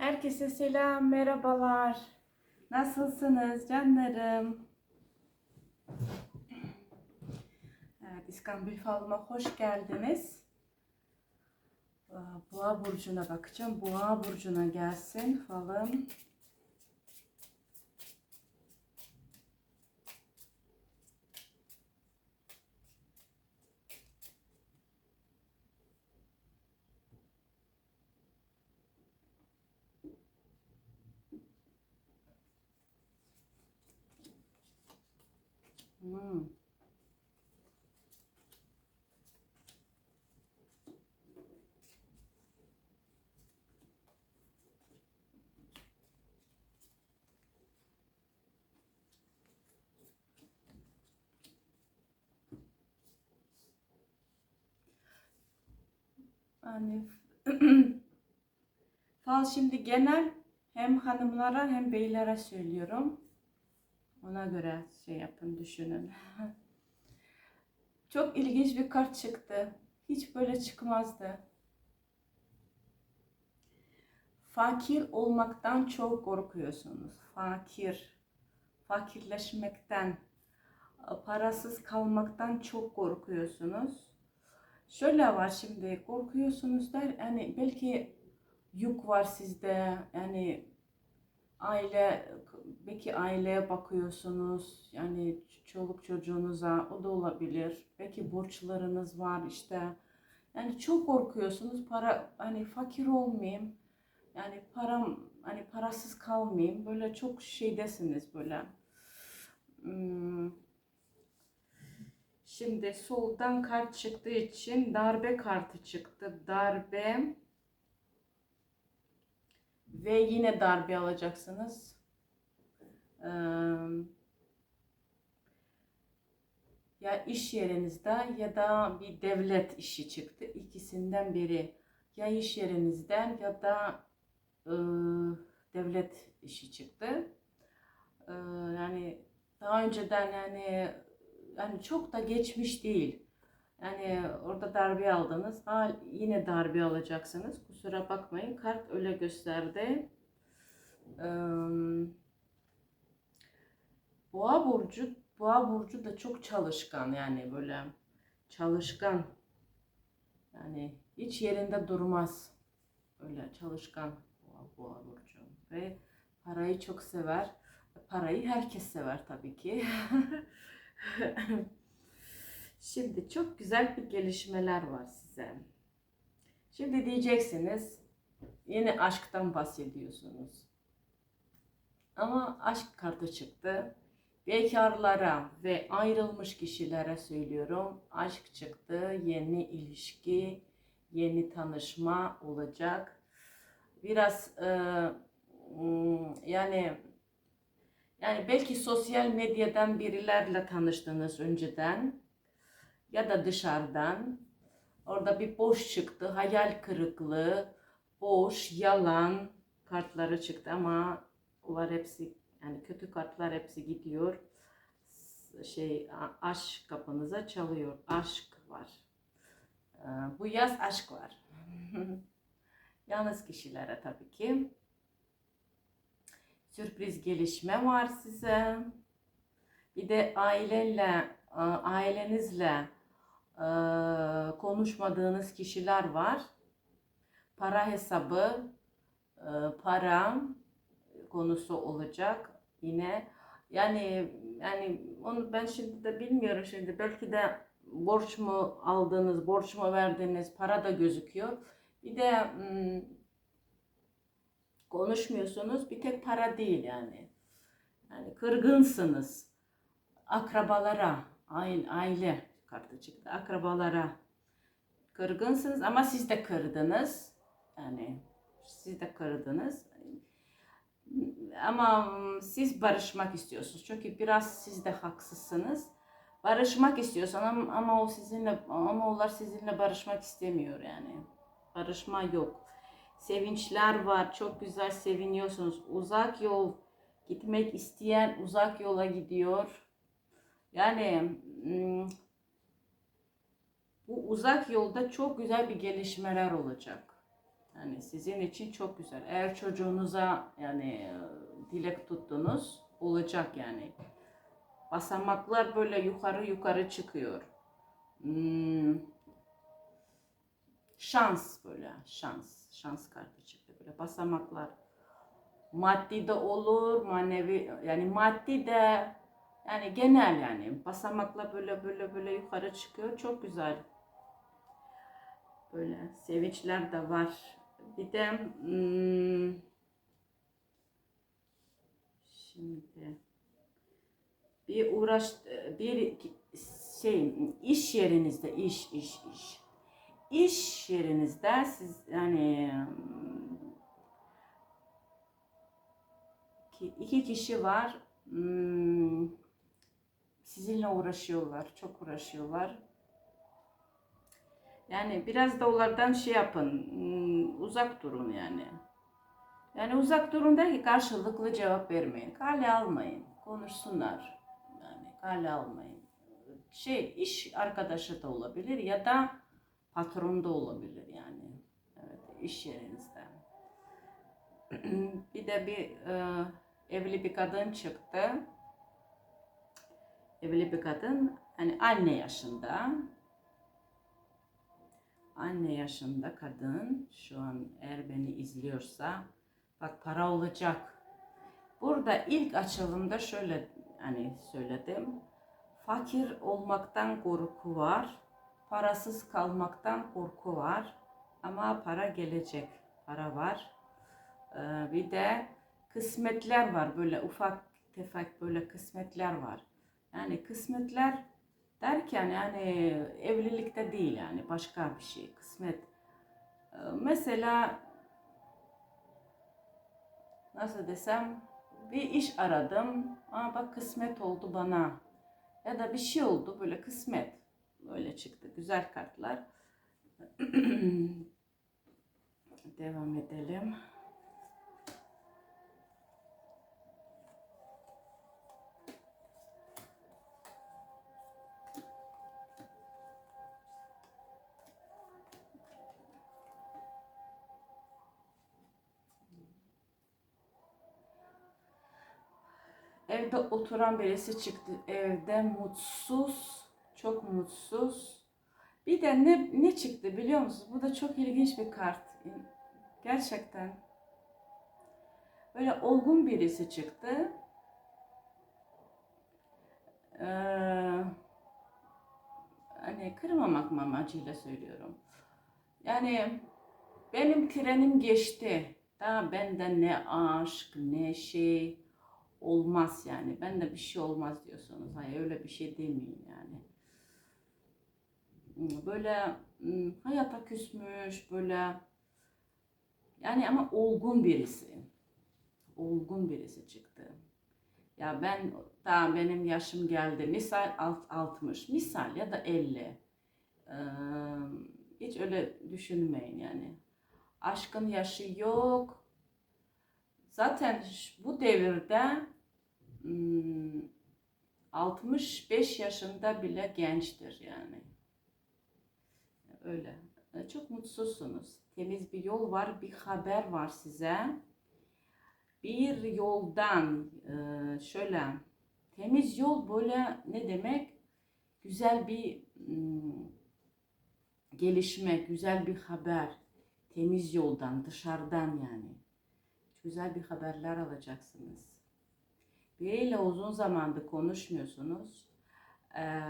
Herkese selam, merhabalar. Nasılsınız canlarım? Evet, İskambil Falım'a hoş geldiniz. Aa, Boğa burcuna bakacağım. Boğa burcuna gelsin falım. Hmm. Yani fal şimdi genel hem hanımlara hem beylere söylüyorum. Ona göre şey yapın, düşünün. Çok ilginç bir kart çıktı. Hiç böyle çıkmazdı. Fakir olmaktan çok korkuyorsunuz. Fakir, fakirleşmekten, parasız kalmaktan çok korkuyorsunuz. Şöyle var şimdi korkuyorsunuz der. Yani belki yük var sizde. Yani aile belki aileye bakıyorsunuz. Yani çoluk çocuğunuza o da olabilir. Belki borçlarınız var işte. Yani çok korkuyorsunuz. Para hani fakir olmayayım. Yani param hani parasız kalmayayım. Böyle çok şeydesiniz böyle. Hmm. Şimdi soldan kart çıktığı için darbe kartı çıktı. Darbe ve yine darbe alacaksınız. Ya iş yerinizde ya da bir devlet işi çıktı. İkisinden biri. Ya iş yerinizden ya da devlet işi çıktı. Yani daha önceden yani yani çok da geçmiş değil. Yani orada darbe aldınız. Ha, yine darbe alacaksınız. Kusura bakmayın. Kart öyle gösterdi. Boğa burcu Boğa burcu da çok çalışkan yani böyle çalışkan. Yani hiç yerinde durmaz. Öyle çalışkan Boğa, Boğa burcu ve parayı çok sever. Parayı herkes sever tabii ki. Şimdi çok güzel bir gelişmeler var size. Şimdi diyeceksiniz yine aşktan bahsediyorsunuz. Ama aşk kartı çıktı. Bekarlara ve ayrılmış kişilere söylüyorum. Aşk çıktı. Yeni ilişki, yeni tanışma olacak. Biraz e, yani yani belki sosyal medyadan birilerle tanıştınız önceden ya da dışarıdan. Orada bir boş çıktı, hayal kırıklığı, boş, yalan kartları çıktı ama bunlar hepsi yani kötü kartlar hepsi gidiyor. Şey aşk kapınıza çalıyor. Aşk var. Ee, bu yaz aşk var. Yalnız kişilere tabii ki sürpriz gelişme var size. Bir de aileyle, ailenizle konuşmadığınız kişiler var. Para hesabı, para konusu olacak yine. Yani yani onu ben şimdi de bilmiyorum şimdi belki de borç mu aldınız, borç mu verdiniz, para da gözüküyor. Bir de hmm, konuşmuyorsunuz. Bir tek para değil yani. Yani kırgınsınız. Akrabalara, aile, kartı çıktı. Akrabalara kırgınsınız ama siz de kırdınız. Yani siz de kırdınız. Ama siz barışmak istiyorsunuz. Çünkü biraz siz de haksızsınız. Barışmak istiyorsan ama, ama o sizinle ama onlar sizinle barışmak istemiyor yani. Barışma yok sevinçler var. Çok güzel seviniyorsunuz. Uzak yol gitmek isteyen uzak yola gidiyor. Yani hmm, bu uzak yolda çok güzel bir gelişmeler olacak. Yani sizin için çok güzel. Eğer çocuğunuza yani dilek tuttunuz olacak yani. Basamaklar böyle yukarı yukarı çıkıyor. Hmm. Şans böyle şans. Şans kartı çıktı böyle basamaklar. Maddi de olur, manevi yani maddi de yani genel yani basamakla böyle böyle böyle yukarı çıkıyor. Çok güzel. Böyle sevinçler de var. Bir de hmm, şimdi bir uğraş bir şey iş yerinizde iş iş iş iş yerinizde siz yani ki iki kişi var. Hmm, sizinle uğraşıyorlar çok uğraşıyorlar. Yani biraz da onlardan şey yapın hmm, uzak durun yani. Yani uzak durun der ki karşılıklı cevap vermeyin. Kale almayın konuşsunlar. Yani kale almayın. Şey iş arkadaşı da olabilir ya da patron da olabilir yani. Evet iş yerinizde. Bir de bir e, evli bir kadın çıktı. Evli bir kadın hani anne yaşında. Anne yaşında kadın şu an eğer beni izliyorsa bak para olacak. Burada ilk açılımda şöyle hani söyledim. Fakir olmaktan korku var parasız kalmaktan korku var ama para gelecek para var. Ee, bir de kısmetler var böyle ufak tefek böyle kısmetler var. Yani kısmetler derken yani evlilikte değil yani başka bir şey kısmet. Ee, mesela nasıl desem bir iş aradım ama bak kısmet oldu bana. Ya da bir şey oldu böyle kısmet böyle çıktı. Güzel kartlar. Devam edelim. Evde oturan birisi çıktı. Evde mutsuz, çok mutsuz. Bir de ne ne çıktı biliyor musunuz? Bu da çok ilginç bir kart. Gerçekten. Böyle olgun birisi çıktı. Ee, hani kırmamak amacıyla söylüyorum. Yani benim trenim geçti. Daha benden ne aşk, ne şey, olmaz yani. Ben de bir şey olmaz diyorsunuz. Hayır öyle bir şey demeyin yani. Böyle ım, hayata küsmüş böyle yani ama olgun birisi. Olgun birisi çıktı. Ya ben daha benim yaşım geldi. Misal alt- 60, misal ya da 50. Ee, hiç öyle düşünmeyin yani. Aşkın yaşı yok. Zaten bu devirde hmm, 65 yaşında bile gençtir yani. Öyle. E, Çok mutsuzsunuz. Temiz bir yol var, bir haber var size. Bir yoldan e, şöyle temiz yol böyle ne demek? Güzel bir hmm, gelişme, güzel bir haber. Temiz yoldan, dışarıdan yani. Güzel bir haberler alacaksınız. Biriyle uzun zamandır konuşmuyorsunuz. Eee,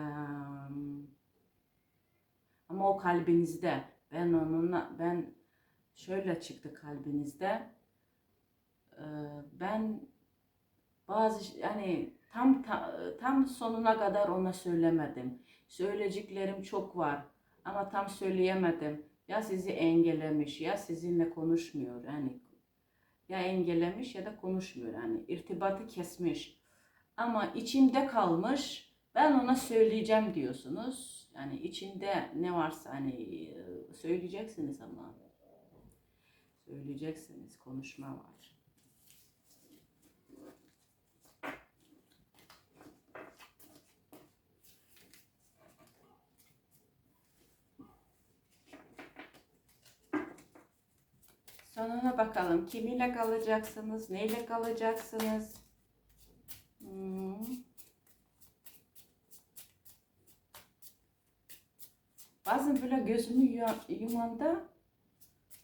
ama o kalbinizde. Ben onunla, ben şöyle çıktı kalbinizde. Eee, ben bazı yani tam ta- tam sonuna kadar ona söylemedim. Söyleyeceklerim çok var ama tam söyleyemedim. Ya sizi engellemiş ya sizinle konuşmuyor. Yani ya engellemiş ya da konuşmuyor. Yani irtibatı kesmiş. Ama içimde kalmış. Ben ona söyleyeceğim diyorsunuz. Yani içinde ne varsa hani söyleyeceksiniz ama. Söyleyeceksiniz. Konuşma var. Sonuna bakalım. Kimiyle kalacaksınız? Neyle kalacaksınız? Hmm. Bazen böyle gözümü yu- yumanda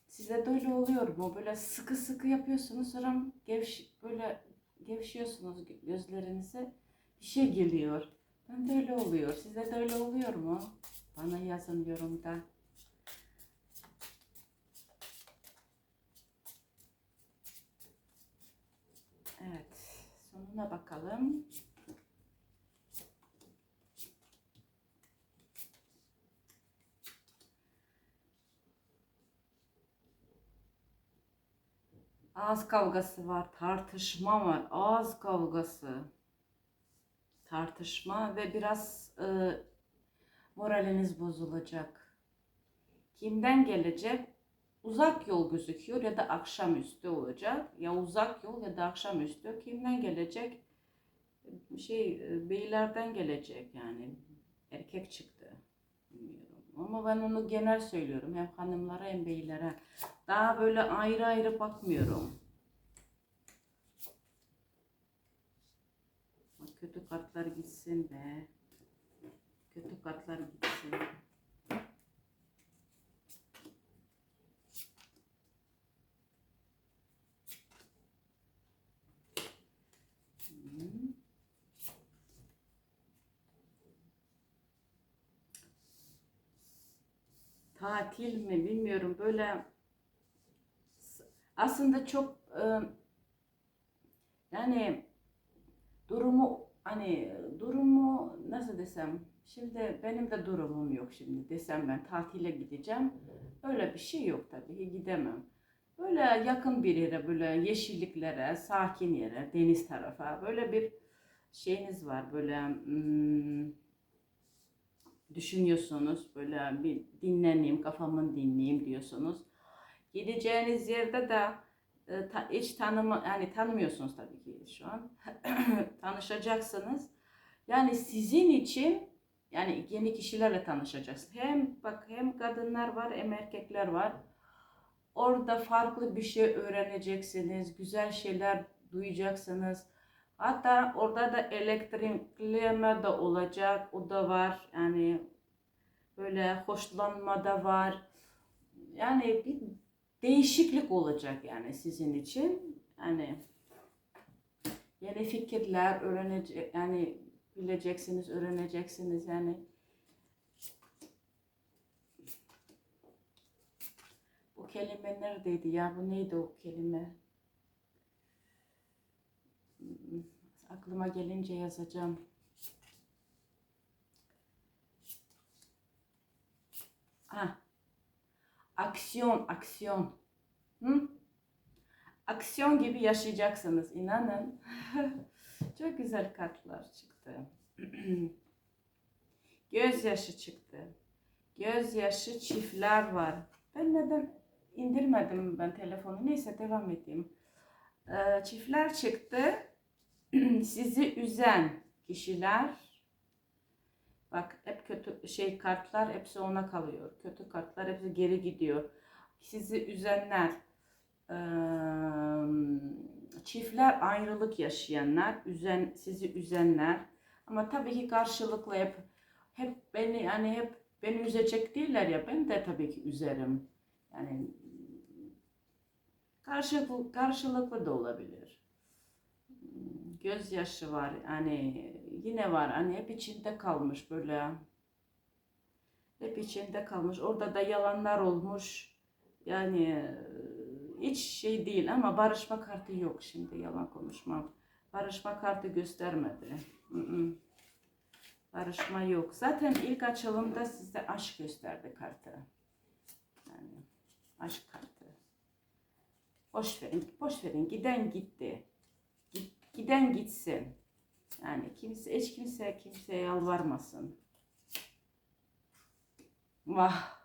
size de öyle oluyor mu? Böyle sıkı sıkı yapıyorsunuz sonra gevş böyle gevşiyorsunuz gö- gözlerinize bir şey geliyor. Ben de öyle oluyor. Size de öyle oluyor mu? Bana yazın yorumda. Evet. Sonuna bakalım. Ağız kavgası var, tartışma var, ağız kavgası, tartışma ve biraz e, moraliniz bozulacak. Kimden gelecek? Uzak yol gözüküyor ya da akşamüstü olacak. Ya uzak yol ya da akşamüstü. Kimden gelecek? Şey e, beylerden gelecek yani. Erkek çıktı. Ama ben onu genel söylüyorum. Hem hanımlara hem beylere. Daha böyle ayrı ayrı bakmıyorum. Bak, Kötü kartlar gitsin be. Kötü kartlar gitsin. Hı. Tatil mi bilmiyorum böyle aslında çok e, yani durumu hani durumu nasıl desem şimdi benim de durumum yok şimdi desem ben tatile gideceğim öyle bir şey yok tabii gidemem. Böyle yakın bir yere böyle yeşilliklere sakin yere deniz tarafa böyle bir şeyiniz var böyle hmm, düşünüyorsunuz böyle bir dinleneyim kafamı dinleyeyim diyorsunuz. Gideceğiniz yerde de e, hiç tanıma yani tanımıyorsunuz tabii ki şu an. Tanışacaksınız. Yani sizin için yani yeni kişilerle tanışacaksınız. Hem bak hem kadınlar var hem erkekler var. Orada farklı bir şey öğreneceksiniz. Güzel şeyler duyacaksınız. Hatta orada da elektrikleme de olacak. O da var. Yani böyle hoşlanma da var. Yani bir değişiklik olacak yani sizin için. Yani yeni fikirler öğrenecek yani bileceksiniz, öğreneceksiniz yani. Bu kelime neredeydi ya? Bu neydi o kelime? Aklıma gelince yazacağım. Ah, aksiyon, aksiyon. Hı? Aksiyon gibi yaşayacaksınız, inanın. Çok güzel kartlar çıktı. Gözyaşı çıktı. Gözyaşı çiftler var. Ben neden indirmedim ben telefonu? Neyse devam edeyim. Ee, çiftler çıktı. Sizi üzen kişiler. Bak hep kötü şey kartlar hepsi ona kalıyor. Kötü kartlar hepsi geri gidiyor. Sizi üzenler. Çiftler ayrılık yaşayanlar, üzen sizi üzenler. Ama tabii ki karşılıklı hep hep beni yani hep beni üzecek değiller ya ben de tabii ki üzerim. Yani karşılıklı, karşılıklı da olabilir. Gözyaşı var yani yine var hani hep içinde kalmış böyle hep içinde kalmış. Orada da yalanlar olmuş. Yani hiç şey değil ama barışma kartı yok şimdi yalan konuşmam. Barışma kartı göstermedi. Barışma yok. Zaten ilk açılımda size aşk gösterdi kartı. Yani aşk kartı. Boş verin, boş verin. Giden gitti. Giden gitsin. Yani kimse, hiç kimse kimseye yalvarmasın. Vah.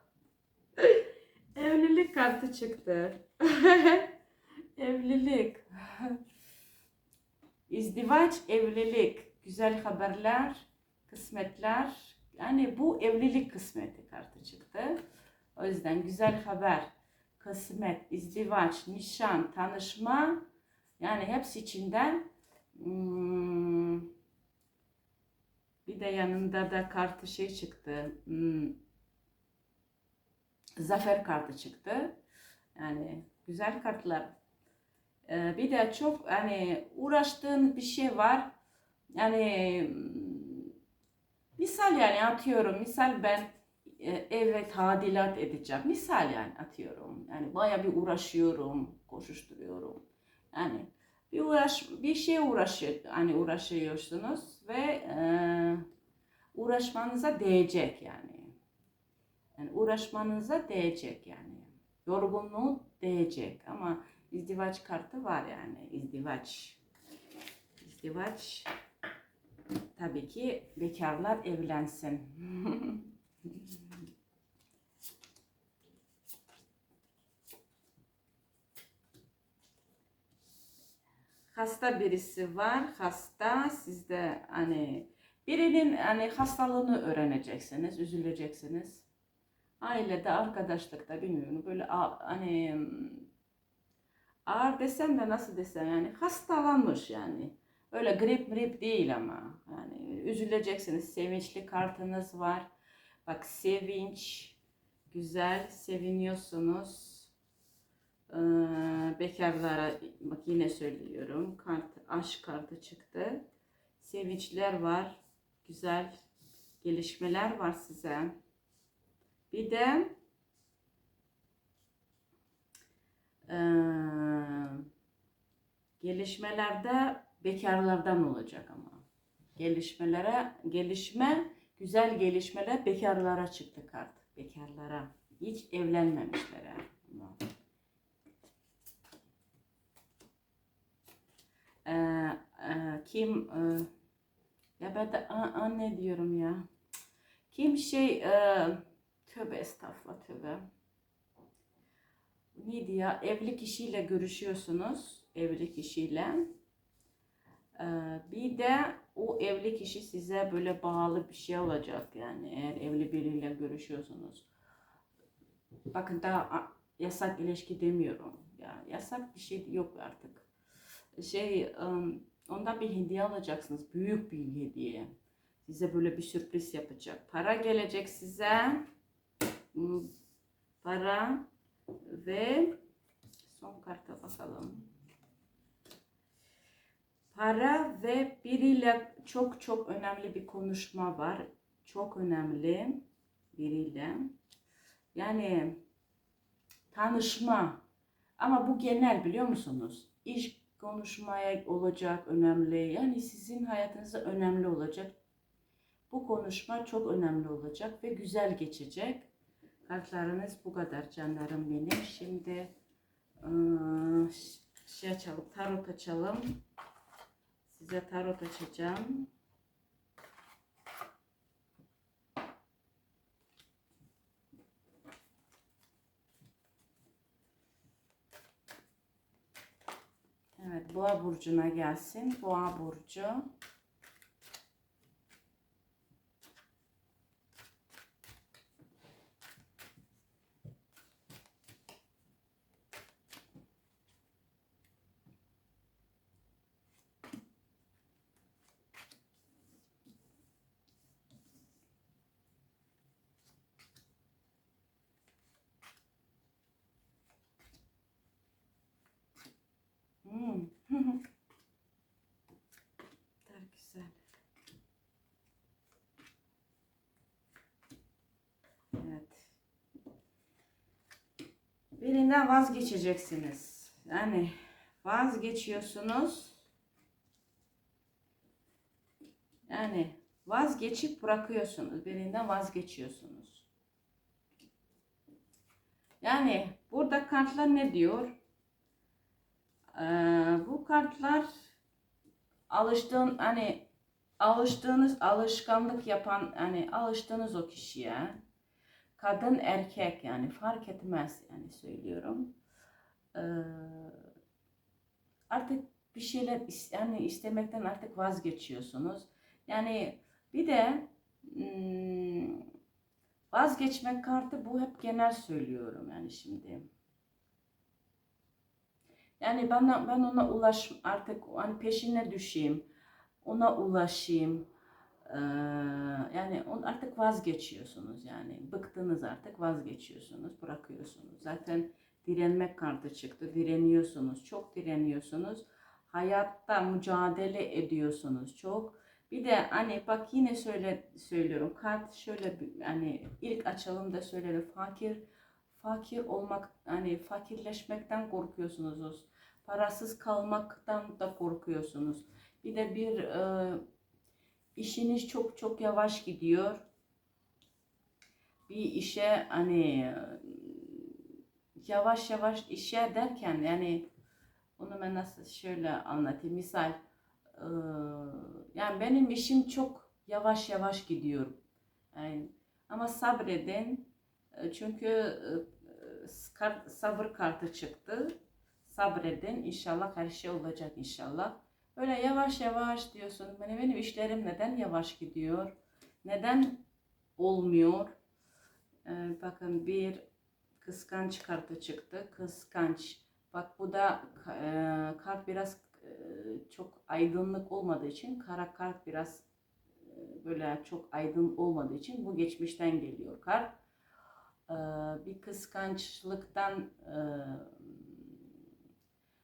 Evlilik kartı çıktı. evlilik. İzdivaç evlilik. Güzel haberler, kısmetler. Yani bu evlilik kısmeti kartı çıktı. O yüzden güzel haber. kısmet, izdivaç, nişan, tanışma yani hepsi içinden hmm, bir de yanında da kartı şey çıktı. hmm, zafer kartı çıktı. Yani güzel kartlar. Ee, bir de çok hani uğraştığın bir şey var. Yani hmm, misal yani atıyorum. Misal ben e, eve tadilat edeceğim. Misal yani atıyorum. Yani baya bir uğraşıyorum, koşuşturuyorum. Yani bir uğraş bir şey uğraşıyor hani uğraşıyorsunuz ve e, uğraşmanıza değecek yani. Yani uğraşmanıza değecek yani. Yorgunluğu değecek ama izdivaç kartı var yani izdivaç. İzdivaç tabii ki bekarlar evlensin. hasta birisi var. Hasta sizde hani birinin hani hastalığını öğreneceksiniz, üzüleceksiniz. Ailede, arkadaşlıkta bilmiyorum böyle hani ağır desem de nasıl desem yani hastalanmış yani. Öyle grip grip değil ama yani üzüleceksiniz. Sevinçli kartınız var. Bak sevinç güzel seviniyorsunuz. Ee, bekarlara bak yine söylüyorum. Kart aşk kartı çıktı. Sevinçler var. Güzel gelişmeler var size. Bir de ee, gelişmelerde bekarlardan olacak ama. Gelişmelere, gelişme, güzel gelişmeler bekarlara çıktı kart. Bekarlara. Hiç evlenmemişlere. Ama. Ee, e, kim e, ya ben de a- anne diyorum ya. Kim şey e, tövbe estağfurullah tövbe. Neydi ya? Evli kişiyle görüşüyorsunuz. Evli kişiyle. Ee, bir de o evli kişi size böyle bağlı bir şey olacak yani eğer evli biriyle görüşüyorsunuz. Bakın daha yasak ilişki demiyorum. Ya yasak bir şey yok artık. Şey ım, ondan bir hediye alacaksınız. Büyük bir hediye. Size böyle bir sürpriz yapacak. Para gelecek size. Para ve son karta bakalım. Para ve biriyle çok çok önemli bir konuşma var. Çok önemli biriyle. Yani tanışma. Ama bu genel biliyor musunuz? İş konuşmaya olacak önemli. Yani sizin hayatınızda önemli olacak. Bu konuşma çok önemli olacak ve güzel geçecek. Kartlarınız bu kadar canlarım benim. Şimdi ıı, şey açalım, tarot açalım. Size tarot açacağım. Evet, Boğa burcuna gelsin. Boğa burcu. Hmm. Kadar güzel. Evet. Birinden vazgeçeceksiniz. Yani vazgeçiyorsunuz. Yani vazgeçip bırakıyorsunuz. Birinden vazgeçiyorsunuz. Yani burada kartlar ne diyor? Ee, bu kartlar alıştığın hani alıştığınız alışkanlık yapan hani alıştığınız o kişiye kadın erkek yani fark etmez yani söylüyorum. Ee, artık bir şeyler yani istemekten artık vazgeçiyorsunuz. Yani bir de hmm, vazgeçmek kartı bu hep genel söylüyorum yani şimdi. Yani bana ben ona ulaş artık hani peşine düşeyim. Ona ulaşayım. Ee, yani artık vazgeçiyorsunuz yani. Bıktınız artık vazgeçiyorsunuz, bırakıyorsunuz. Zaten direnmek kartı çıktı. Direniyorsunuz. Çok direniyorsunuz. Hayatta mücadele ediyorsunuz çok. Bir de hani bak yine söyle söylüyorum. Kart şöyle hani ilk açalımda söyledim. Fakir fakir olmak hani fakirleşmekten korkuyorsunuz. Parasız kalmaktan da korkuyorsunuz. Bir de bir e, işiniz çok çok yavaş gidiyor. Bir işe hani yavaş yavaş işe derken yani onu ben nasıl şöyle anlatayım. Misal yani benim işim çok yavaş yavaş gidiyor. Yani, ama sabredin. E, Çünkü sabır kartı çıktı. Sabredin. İnşallah her şey olacak inşallah. Böyle yavaş yavaş diyorsun. Benim, benim işlerim neden yavaş gidiyor? Neden olmuyor? Ee, bakın bir kıskanç kartı çıktı. Kıskanç. Bak bu da e, kart biraz e, çok aydınlık olmadığı için kara kart biraz e, böyle çok aydın olmadığı için bu geçmişten geliyor kart. Ee, bir kıskançlıktan e,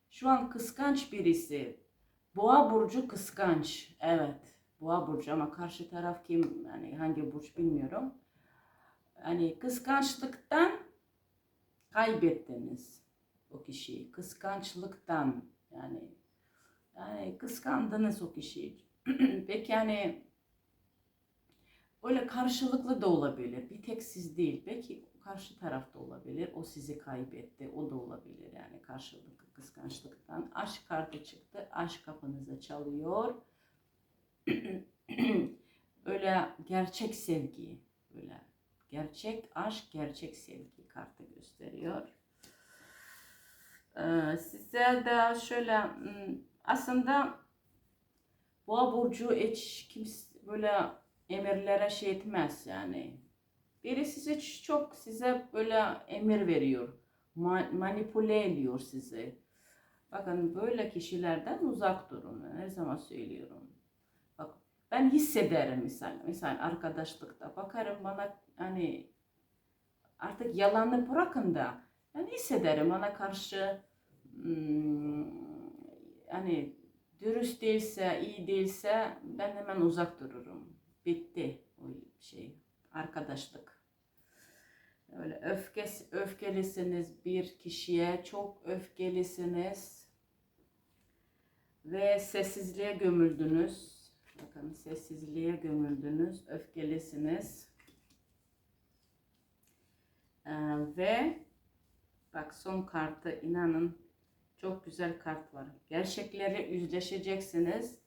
şu an kıskanç birisi. Boğa burcu kıskanç. Evet. Boğa burcu ama karşı taraf kim? Yani hangi burç bilmiyorum. Hani kıskançlıktan kaybettiniz o kişiyi. Kıskançlıktan yani yani kıskandınız o kişiyi. Peki yani öyle karşılıklı da olabilir. Bir tek siz değil. Belki karşı tarafta olabilir. O sizi kaybetti. O da olabilir yani karşılıklı kıskançlıktan. Aşk kartı çıktı. Aşk kapınıza çalıyor. öyle gerçek sevgi. Böyle gerçek aşk, gerçek sevgi kartı gösteriyor. Ee, size de şöyle hmm, aslında Boğa burcu hiç kimse böyle emirlere şey etmez yani. Biri size çok size böyle emir veriyor. Ma- manipüle ediyor sizi. Bakın böyle kişilerden uzak durun. Her zaman söylüyorum. Bak ben hissederim misal. Misal arkadaşlıkta bakarım bana hani artık yalanı bırakın da ben hissederim bana karşı hmm, hani dürüst değilse, iyi değilse ben hemen uzak dururum. Bitti o şey. Arkadaşlık. Öyle öfkes, öfkelisiniz bir kişiye, çok öfkelisiniz ve sessizliğe gömüldünüz. Bakın sessizliğe gömüldünüz, öfkelisiniz. Ee, ve bak son kartı inanın çok güzel kart var. Gerçekleri yüzleşeceksiniz.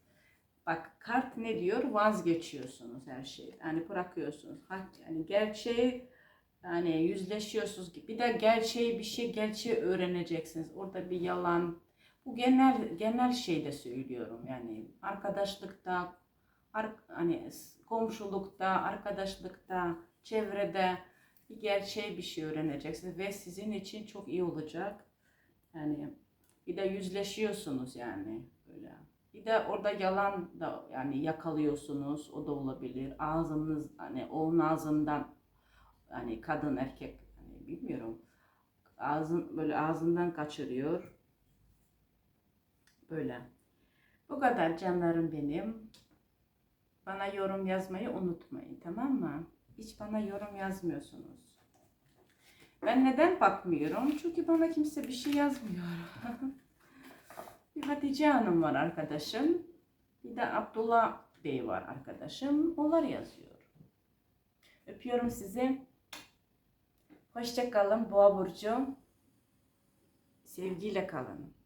Bak kart ne diyor? Vazgeçiyorsunuz her şeyi. Yani bırakıyorsunuz. Hak, yani gerçeği yani yüzleşiyorsunuz. Bir de gerçeği bir şey gerçeği öğreneceksiniz. Orada bir yalan. Bu genel genel şeyde söylüyorum. Yani arkadaşlıkta, ar- hani komşulukta, arkadaşlıkta, çevrede bir gerçeği bir şey öğreneceksiniz ve sizin için çok iyi olacak. Yani bir de yüzleşiyorsunuz yani böyle. Bir de orada yalan da yani yakalıyorsunuz. O da olabilir. Ağzınız hani onun ağzından hani kadın erkek hani bilmiyorum. Ağzın böyle ağzından kaçırıyor. Böyle. Bu kadar canlarım benim. Bana yorum yazmayı unutmayın tamam mı? Hiç bana yorum yazmıyorsunuz. Ben neden bakmıyorum? Çünkü bana kimse bir şey yazmıyor. bir Hatice Hanım var arkadaşım. Bir de Abdullah Bey var arkadaşım. Onlar yazıyor. Öpüyorum sizi. Hoşça kalın Boğa burcu. Sevgiyle kalın.